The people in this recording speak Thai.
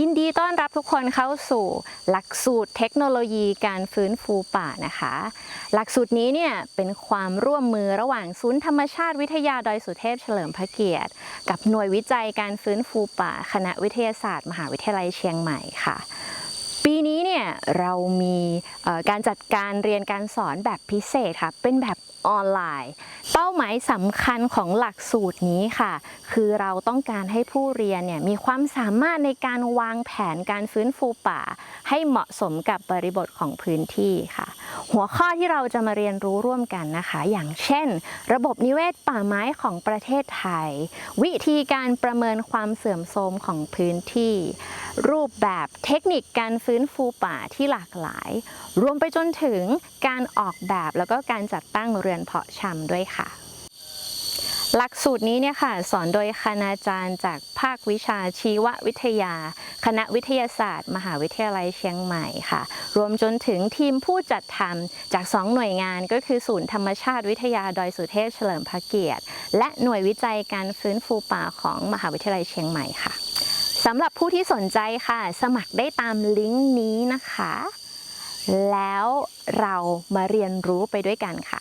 ยินดีต้อนรับทุกคนเข้าสู่หลักสูตรเทคโนโลยีการฟื้นฟูป่านะคะ หลักสูตรนี้เนี่ยเป็นความร่วมมือระหว่างศูนย์ธรรมชาติวิทยาดอยสุเทพเฉลิมพระเกียรติ กับหน่วยวิจัยการฟื้นฟูป่า คณะวิทยาศาสตร์ มหาวิทยาลัยเชียงใหม่ค่ะ เนี่ยเรามีการจัดการเรียนการสอนแบบพิเศษค่ะ เป็นแบบออนไลน์ เป้าหมายสำคัญของหลักสูตรนี้ค่ะ คือเราต้องการให้ผู้เรียนเนี่ยมีความสามารถในการวางแผนการฟื้นฟูป่า ให้เหมาะสมกับบริบทของพื้นที่ค่ะ หัวข้อที่เราจะมาเรียนรู้ร่วมกันนะคะ อย่างเช่น ระบบนิเวศป่าไม้ของประเทศไทย วิธีการประเมินความเสื่อมโทรมของพื้นที่ รูปแบบเทคนิคการฟื้นฟูป่าที่หลากหลาย รวมไปจนถึงการออกแบบแล้วก็การจัดตั้งเรือนเพาะชำด้วยค่ะ หลักสูตรนี้เนี่ยค่ะสอนโดยคณาจารย์จากภาควิชาชีววิทยา คณะวิทยาศาสตร์ มหาวิทยาลัยเชียงใหม่ค่ะ รวมจนถึงทีมผู้จัดทำจาก 2 หน่วยงานก็คือศูนย์ธรรมชาติวิทยาดอยสุเทพเฉลิมพระเกียรติ และหน่วยวิจัยการฟื้นฟูป่าของมหาวิทยาลัยเชียงใหม่ค่ะสำหรับผู้ที่สนใจค่ะ สมัครได้ตามลิงก์นี้นะคะ แล้วเรามาเรียนรู้ไปด้วยกันค่ะ